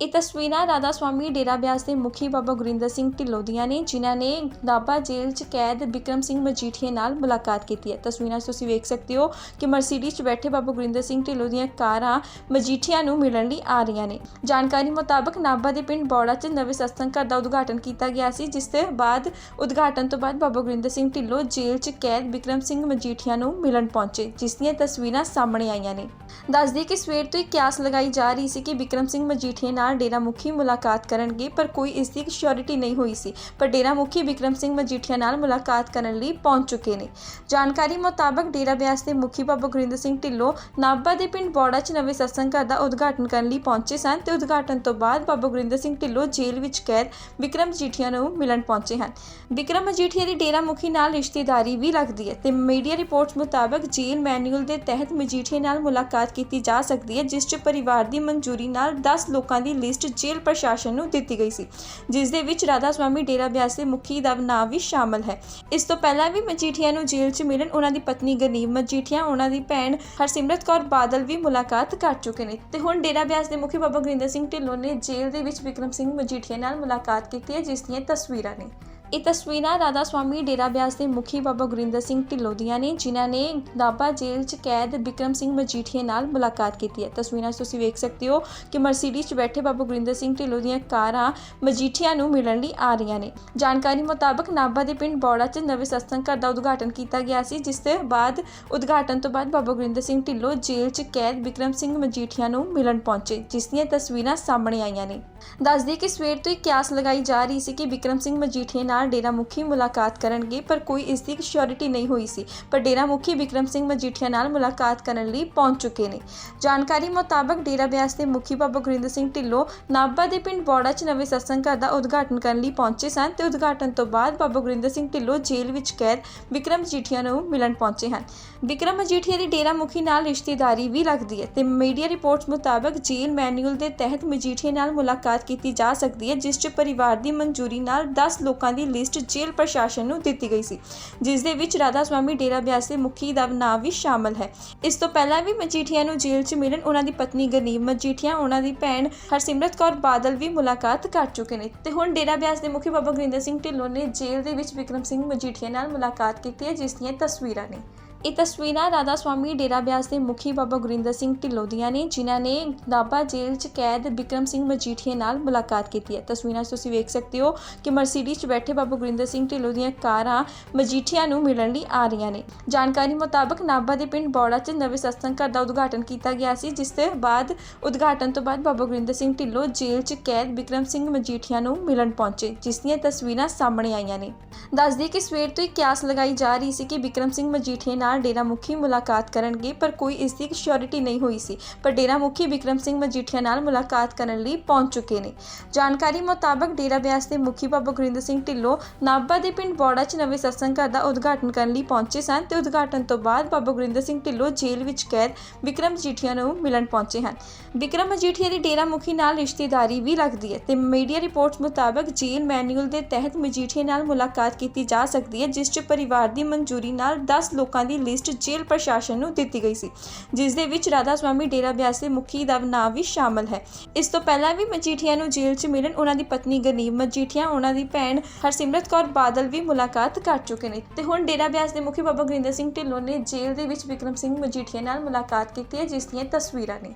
ਇਹ ਤਸਵੀਰਾਂ ਰਾਧਾ ਸਵਾਮੀ ਡੇਰਾ ਬਿਆਸ ਦੇ ਮੁਖੀ ਬਾਬਾ ਗੁਰਿੰਦਰ ਸਿੰਘ ਢਿੱਲੋਂ ਦੀਆਂ ਨੇ, ਜਿਨ੍ਹਾਂ ਨੇ ਨਾਭਾ ਜੇਲ੍ਹ 'ਚ ਕੈਦ ਵਿਕਰਮ ਸਿੰਘ ਮਜੀਠੀਏ ਨਾਲ ਮੁਲਾਕਾਤ ਕੀਤੀ ਹੈ। ਤਸਵੀਰਾਂ 'ਚ ਤੁਸੀਂ ਵੇਖ ਸਕਦੇ ਹੋ ਕਿ ਮਰਸੀਡੀਜ਼ 'ਚ ਬੈਠੇ ਬਾਬਾ ਗੁਰਿੰਦਰ ਸਿੰਘ ਢਿੱਲੋਂ ਦੀਆਂ ਕਾਰਾਂ ਮਜੀਠੀਆ ਨੂੰ ਮਿਲਣ ਲਈ ਆ ਰਹੀਆਂ ਨੇ। ਜਾਣਕਾਰੀ ਮੁਤਾਬਕ ਨਾਭਾ ਦੇ ਪਿੰਡ ਬੌੜਾ 'ਚ ਨਵੇਂ ਸਤਸੰਗ ਘਰ ਦਾ ਉਦਘਾਟਨ ਕੀਤਾ ਗਿਆ ਸੀ, ਜਿਸ ਦੇ ਬਾਅਦ ਉਦਘਾਟਨ ਤੋਂ ਬਾਅਦ ਬਾਬਾ ਗੁਰਿੰਦਰ ਸਿੰਘ ਢਿੱਲੋਂ ਜੇਲ੍ਹ 'ਚ ਕੈਦ ਵਿਕਰਮ ਸਿੰਘ ਮਜੀਠੀਆ ਨੂੰ ਮਿਲਣ ਪਹੁੰਚੇ, ਜਿਸ ਦੀਆਂ ਤਸਵੀਰਾਂ ਸਾਹਮਣੇ ਆਈਆਂ ਨੇ। ਦੱਸਦੀ ਕਿ ਸਵੇਰ ਤੋਂ ਹੀ ਕਿਆਸ ਲਗਾਈ ਜਾ ਰਹੀ ਸੀ ਕਿ ਵਿਕਰਮ ਸਿੰਘ ਮਜੀਠੀਏ ਨਾਲ ਡੇਰਾ ਮੁਖੀ ਮੁਲਾਕਾਤ ਕਰਨਗੇ, ਪਰ ਕੋਈ ਇਸ ਦੀ ਸ਼ੋਰਿਟੀ ਨਹੀਂ ਹੋਈ ਸੀ। ਪਰ ਡੇਰਾ ਮੁਖੀ ਵਿਕਰਮ ਸਿੰਘ ਮਜੀਠੀਆ ਨਾਲ ਮੁਲਾਕਾਤ ਕਰਨ ਲਈ ਪਹੁੰਚ ਚੁੱਕੇ ਨੇ। ਜਾਣਕਾਰੀ ਮੁਤਾਬਕ ਡੇਰਾ ਬਿਆਸ ਦੇ ਮੁਖੀ ਬਾਬਾ ਗੁਰਿੰਦਰ ਸਿੰਘ ਢਿੱਲੋਂ ਨਾਭਾ ਦੇ ਪਿੰਡ ਬੌੜਾ 'ਚ ਨਵੇਂ ਸਤਸੰਗ ਘਰ ਦਾ ਉਦਘਾਟਨ ਕਰਨ ਲਈ ਪਹੁੰਚੇ ਸਨ ਤੇ ਉਦਘਾਟਨ ਤੋਂ ਬਾਅਦ ਬਾਬਾ ਗੁਰਿੰਦਰ ਸਿੰਘ ਢਿੱਲੋਂ ਜੇਲ੍ਹ ਵਿੱਚ ਕੈਦ ਵਿਕਰਮ ਮਜੀਠੀਆ ਨੂੰ ਮਿਲਣ ਪਹੁੰਚੇ ਹਨ। ਵਿਕਰਮ ਮਜੀਠੀਆ ਦੀ ਡੇਰਾ ਮੁਖੀ ਨਾਲ ਰਿਸ਼ਤੇਦਾਰੀ ਵੀ ਲੱਗਦੀ ਹੈ ਤੇ ਮੀਡੀਆ ਰਿਪੋਰਟਸ ਮੁਤਾਬਕ ਜੇਲ੍ਹ ਮੈਨੂਅਲ ਦੇ ਤਹਿਤ ਮਜੀਠੀਆ ਨਾਲ ਮੁਲਾਕਾਤ ਕੀਤੀ ਜਾ ਸਕਦੀ ਹੈ, ਜਿਸ 'ਚ ਪਰਿਵਾਰ ਦੀ ਮਨਜ਼ੂਰੀ ਨਾਲ 10 ਲੋਕਾਂ ਦੀ ਲਿਸਟ ਜੇਲ੍ਹ ਪ੍ਰਸ਼ਾਸਨ ਨੂੰ ਦਿੱਤੀ ਗਈ ਸੀ, ਜਿਸ ਦੇ ਵਿੱਚ ਰਾਧਾ ਸਵਾਮੀ ਡੇਰਾ ਬਿਆਸ ਦੇ ਮੁਖੀ ਦਾ ਨਾਮ ਵੀ ਸ਼ਾਮਲ ਹੈ। ਇਸ ਤੋਂ ਪਹਿਲਾਂ ਵੀ ਮਜੀਠੀਆ ਨੂੰ ਜੇਲ੍ਹ 'ਚ ਮਿਲਣ ਉਹਨਾਂ ਦੀ ਪਤਨੀ ਗਨੀਮ ਮਜੀਠੀਆ ਉਹਨਾਂ ਦੀ ਭੈਣ ਹਰਸਿਮਰਤ ਕੌਰ ਬਾਦਲ ਵੀ ਮੁਲਾਕਾਤ ਕਰ ਚੁੱਕੇ ਨੇ। ਤੇ ਹੁਣ ਡੇਰਾ ਬਿਆਸ ਦੇ ਮੁਖੀ ਬਾਬਾ ਗੁਰਿੰਦਰ ਸਿੰਘ ਢਿੱਲੋਂ ਨੇ ਜੇਲ੍ਹ ਦੇ ਵਿੱਚ ਵਿਕਰਮ ਸਿੰਘ ਮਜੀਠੀਆ ਨਾਲ ਮੁਲਾਕਾਤ ਕੀਤੀ ਹੈ, ਜਿਸ ਦੀਆਂ ਤਸਵੀਰਾਂ ਨੇ। ਇਹ ਤਸਵੀਰਾਂ ਰਾਧਾ ਸਵਾਮੀ ਡੇਰਾ ਬਿਆਸ ਦੇ ਮੁਖੀ ਬਾਬਾ ਗੁਰਿੰਦਰ ਸਿੰਘ ਢਿੱਲੋਂ ਦੀਆਂ ਨੇ, ਜਿਨ੍ਹਾਂ ਨੇ ਨਾਭਾ ਜੇਲ੍ਹ 'ਚ ਕੈਦ ਬਿਕਰਮ ਸਿੰਘ ਮਜੀਠੀਏ ਨਾਲ ਮੁਲਾਕਾਤ ਕੀਤੀ ਹੈ। ਤਸਵੀਰਾਂ 'ਚ ਤੁਸੀਂ ਵੇਖ ਸਕਦੇ ਹੋ ਕਿ ਮਰਸੀਡੀਜ਼ 'ਚ ਬੈਠੇ ਬਾਬਾ ਗੁਰਿੰਦਰ ਸਿੰਘ ਢਿੱਲੋਂ ਦੀਆਂ ਕਾਰਾਂ ਮਜੀਠੀਆ ਨੂੰ ਮਿਲਣ ਲਈ ਆ ਰਹੀਆਂ ਨੇ। ਜਾਣਕਾਰੀ ਮੁਤਾਬਕ ਨਾਭਾ ਦੇ ਪਿੰਡ ਬੌੜਾ 'ਚ ਨਵੇਂ ਸਤਸੰਗ ਘਰ ਦਾ ਉਦਘਾਟਨ ਕੀਤਾ ਗਿਆ ਸੀ, ਜਿਸ ਦੇ ਬਾਅਦ ਉਦਘਾਟਨ ਤੋਂ ਬਾਅਦ ਬਾਬਾ ਗੁਰਿੰਦਰ ਸਿੰਘ ਢਿੱਲੋਂ ਜੇਲ੍ਹ 'ਚ ਕੈਦ ਬਿਕਰਮ ਸਿੰਘ ਮਜੀਠੀਆ ਨੂੰ ਮਿਲਣ ਪਹੁੰਚੇ, ਜਿਸ ਦੀਆਂ ਤਸਵੀਰਾਂ ਸਾਹਮਣੇ ਆਈਆਂ ਨੇ। ਦੱਸਦੀ ਕਿ ਸਵੇਰ ਤੋਂ ਹੀ ਕਿਆਸ ਲਗਾਈ ਜਾ ਰਹੀ ਸੀ ਕਿ ਬਿਕਰਮ ਸਿੰਘ ਮਜੀਠੀਏ ਨਾਲ ਡੇਰਾ ਮੁਖੀ ਮੁਲਾਕਾਤ ਕਰਨਗੇ, ਪਰ ਕੋਈ ਇਸ ਦੀ ਸ਼ੋਰਿਟੀ ਨਹੀਂ ਹੋਈ ਸੀ। ਪਰ ਡੇਰਾ ਮੁਖੀ ਵਿਕਰਮ ਸਿੰਘ ਮਜੀਠੀਆ ਨਾਲ ਮੁਲਾਕਾਤ ਕਰਨ ਲਈ ਪਹੁੰਚ ਚੁੱਕੇ ਨੇ। ਜਾਣਕਾਰੀ ਮੁਤਾਬਕ ਡੇਰਾ ਬਿਆਸ ਦੇ ਮੁਖੀ ਬਾਬਾ ਗੁਰਿੰਦਰ ਸਿੰਘ ਢਿੱਲੋਂ ਨਾਭਾ ਦੇ ਪਿੰਡ ਬੌੜਾ 'ਚ ਨਵੇਂ ਸਤਸੰਗ ਘਰ ਦਾ ਉਦਘਾਟਨ ਕਰਨ ਲਈ ਪਹੁੰਚੇ ਸਨ ਤੇ ਉਦਘਾਟਨ ਤੋਂ ਬਾਅਦ ਬਾਬਾ ਗੁਰਿੰਦਰ ਸਿੰਘ ਢਿੱਲੋਂ ਜੇਲ੍ਹ ਵਿੱਚ ਕੈਦ ਵਿਕਰਮ ਮਜੀਠੀਆ ਨੂੰ ਮਿਲਣ ਪਹੁੰਚੇ ਹਨ। ਵਿਕਰਮ ਮਜੀਠੀਆ ਦੀ ਡੇਰਾ ਮੁਖੀ ਨਾਲ ਰਿਸ਼ਤੇਦਾਰੀ ਵੀ ਲੱਗਦੀ ਹੈ ਤੇ ਮੀਡੀਆ ਰਿਪੋਰਟਸ ਮੁਤਾਬਕ ਜੇਲ੍ਹ ਮੈਨੂਅਲ ਦੇ ਤਹਿਤ ਮਜੀਠੀਆ ਨਾਲ ਮੁਲਾਕਾਤ ਕੀਤੀ ਜਾ ਸਕਦੀ ਹੈ, ਜਿਸ 'ਚ ਪਰਿਵਾਰ ਦੀ ਮਨਜ਼ੂਰੀ ਨਾਲ 10 ਲੋਕਾਂ ਦੀ ਲਿਸਟ ਜੇਲ੍ਹ ਪ੍ਰਸ਼ਾਸਨ ਨੂੰ ਦਿੱਤੀ ਗਈ ਸੀ, ਜਿਸ ਦੇ ਵਿੱਚ ਰਾਧਾ ਸਵਾਮੀ ਡੇਰਾ ਬਿਆਸ ਦੇ ਮੁਖੀ ਦਾ ਨਾਮ ਵੀ ਸ਼ਾਮਲ ਹੈ। ਇਸ ਤੋਂ ਪਹਿਲਾਂ ਵੀ ਮਜੀਠੀਆ ਨੂੰ ਜੇਲ੍ਹ 'ਚ ਮਿਲਣ ਉਹਨਾਂ ਦੀ ਪਤਨੀ ਗਨੀਮ ਮਜੀਠੀਆ ਉਹਨਾਂ ਦੀ ਭੈਣ ਹਰਸਿਮਰਤ ਕੌਰ ਬਾਦਲ ਵੀ ਮੁਲਾਕਾਤ ਕਰ ਚੁੱਕੇ ਨੇ। ਤੇ ਹੁਣ ਡੇਰਾ ਬਿਆਸ ਦੇ ਮੁਖੀ ਬਾਬਾ ਗੁਰਿੰਦਰ ਸਿੰਘ ਢਿੱਲੋਂ ਨੇ ਜੇਲ੍ਹ ਦੇ ਵਿੱਚ ਵਿਕਰਮ ਸਿੰਘ ਮਜੀਠੀਆ ਨਾਲ ਮੁਲਾਕਾਤ ਕੀਤੀ ਹੈ, ਜਿਸ ਦੀਆਂ ਤਸਵੀਰਾਂ ਨੇ। ਇਹ ਤਸਵੀਰਾਂ ਰਾਧਾ ਸਵਾਮੀ ਡੇਰਾ ਬਿਆਸ ਦੇ ਮੁਖੀ ਬਾਬਾ ਗੁਰਿੰਦਰ ਸਿੰਘ ਢਿੱਲੋਂ ਦੀਆਂ ਨੇ, ਜਿਨ੍ਹਾਂ ਨੇ ਨਾਭਾ ਜੇਲ੍ਹ 'ਚ ਕੈਦ ਵਿਕਰਮ ਸਿੰਘ ਮਜੀਠੀਆ ਨਾਲ ਮੁਲਾਕਾਤ ਕੀਤੀ ਹੈ। ਤਸਵੀਰਾਂ 'ਚ ਤੁਸੀਂ ਵੇਖ ਸਕਦੇ ਹੋ ਕਿ ਮਰਸੀਡੀਜ਼ 'ਚ ਬੈਠੇ ਬਾਬਾ ਗੁਰਿੰਦਰ ਸਿੰਘ ਢਿੱਲੋਂ ਦੀਆਂ ਕਾਰਾਂ ਮਜੀਠੀਆ ਨੂੰ ਮਿਲਣ ਲਈ ਆ ਰਹੀਆਂ ਨੇ। ਜਾਣਕਾਰੀ ਮੁਤਾਬਕ ਨਾਭਾ ਦੇ ਪਿੰਡ ਬੌੜਾ 'ਚ ਨਵੇਂ ਸਤਸੰਗ ਘਰ ਦਾ ਉਦਘਾਟਨ ਕੀਤਾ ਗਿਆ ਸੀ, ਜਿਸ ਦੇ ਬਾਅਦ ਉਦਘਾਟਨ ਤੋਂ ਬਾਅਦ ਬਾਬਾ ਗੁਰਿੰਦਰ ਸਿੰਘ ਢਿੱਲੋਂ ਜੇਲ੍ਹ 'ਚ ਕੈਦ ਬਿਕਰਮ ਸਿੰਘ ਮਜੀਠੀਆ ਨੂੰ ਮਿਲਣ ਪਹੁੰਚੇ, ਜਿਸ ਦੀਆਂ ਤਸਵੀਰਾਂ ਸਾਹਮਣੇ ਆਈਆਂ ਨੇ। ਦੱਸਦੀ ਕਿ ਸਵੇਰ ਤੋਂ ਹੀ ਕਿਆਸ ਲਗਾਈ ਜਾ ਰਹੀ ਸੀ ਕਿ ਬਿਕਰਮ ਸਿੰਘ ਮਜੀਠੀਆ ਨਾਲ ਨਾਲ ਡੇਰਾ ਮੁਖੀ ਮੁਲਾਕਾਤ ਕਰਨਗੇ, ਪਰ ਕੋਈ ਇਸ ਦੀ ਸ਼ੋਰਿਟੀ ਨਹੀਂ ਹੋਈ ਸੀ। ਪਰ ਡੇਰਾ ਮੁਖੀ ਵਿਕਰਮ ਸਿੰਘ ਮਜੀਠੀਆ ਨਾਲ ਮੁਲਾਕਾਤ ਕਰਨ ਲਈ ਪਹੁੰਚ ਚੁੱਕੇ ਨੇ। ਜਾਣਕਾਰੀ ਮੁਤਾਬਕ ਡੇਰਾ ਬਿਆਸ ਦੇ ਮੁਖੀ ਬਾਬਾ ਗੁਰਿੰਦਰ ਸਿੰਘ ਢਿੱਲੋਂ ਨਾਭਾ ਦੇ ਪਿੰਡ ਬੌੜਾ 'ਚ ਨਵੇਂ ਸਤਸੰਗ ਘਰ ਦਾ ਉਦਘਾਟਨ ਕਰਨ ਲਈ ਪਹੁੰਚੇ ਸਨ ਤੇ ਉਦਘਾਟਨ ਤੋਂ ਬਾਅਦ ਬਾਬਾ ਗੁਰਿੰਦਰ ਸਿੰਘ ਢਿੱਲੋਂ ਜੇਲ੍ਹ ਵਿੱਚ ਕੈਦ ਵਿਕਰਮ ਮਜੀਠੀਆ ਨੂੰ ਮਿਲਣ ਪਹੁੰਚੇ ਹਨ। ਵਿਕਰਮ ਮਜੀਠੀਆ ਦੀ ਡੇਰਾ ਮੁਖੀ ਨਾਲ ਰਿਸ਼ਤੇਦਾਰੀ ਵੀ ਲੱਗਦੀ ਹੈ ਤੇ ਮੀਡੀਆ ਰਿਪੋਰਟਸ ਮੁਤਾਬਕ ਜੇਲ੍ਹ ਮੈਨੂਅਲ ਦੇ ਤਹਿਤ ਮਜੀਠੀਆ ਨਾਲ ਮੁਲਾਕਾਤ ਕੀਤੀ ਜਾ ਸਕਦੀ ਹੈ, ਜਿਸ 'ਚ ਪਰਿਵਾਰ ਦੀ ਮਨਜ਼ੂਰੀ ਨਾਲ 10 ਲੋਕਾਂ ਦੀ ਲਿਸਟ ਜੇਲ੍ਹ ਪ੍ਰਸ਼ਾਸਨ ਨੂੰ ਦਿੱਤੀ ਗਈ ਸੀ, ਜਿਸ ਦੇ ਵਿੱਚ ਰਾਧਾ ਸਵਾਮੀ ਡੇਰਾ ਬਿਆਸ ਦੇ ਮੁਖੀ ਦਾ ਨਾਮ ਵੀ ਸ਼ਾਮਲ ਹੈ। ਇਸ ਤੋਂ ਪਹਿਲਾਂ ਵੀ ਮਜੀਠੀਆ ਨੂੰ ਜੇਲ੍ਹ 'ਚ ਮਿਲਣ ਉਹਨਾਂ ਦੀ ਪਤਨੀ ਗਨੀਬ ਮਜੀਠੀਆ, ਉਹਨਾਂ ਦੀ ਭੈਣ ਹਰਸਿਮਰਤ ਕੌਰ ਬਾਦਲ ਵੀ ਮੁਲਾਕਾਤ ਕਰ ਚੁੱਕੇ ਨੇ। ਤੇ ਹੁਣ ਡੇਰਾ ਬਿਆਸ ਦੇ ਮੁਖੀ ਬਾਬਾ ਗੁਰਿੰਦਰ ਸਿੰਘ ਢਿੱਲੋਂ ਨੇ ਜੇਲ੍ਹ ਦੇ ਵਿੱਚ ਵਿਕਰਮ ਸਿੰਘ ਮਜੀਠੀਆ ਨਾਲ ਮੁਲਾਕਾਤ ਕੀਤੀ ਹੈ, ਜਿਸ ਦੀਆਂ ਤਸਵੀਰਾਂ ਨੇ।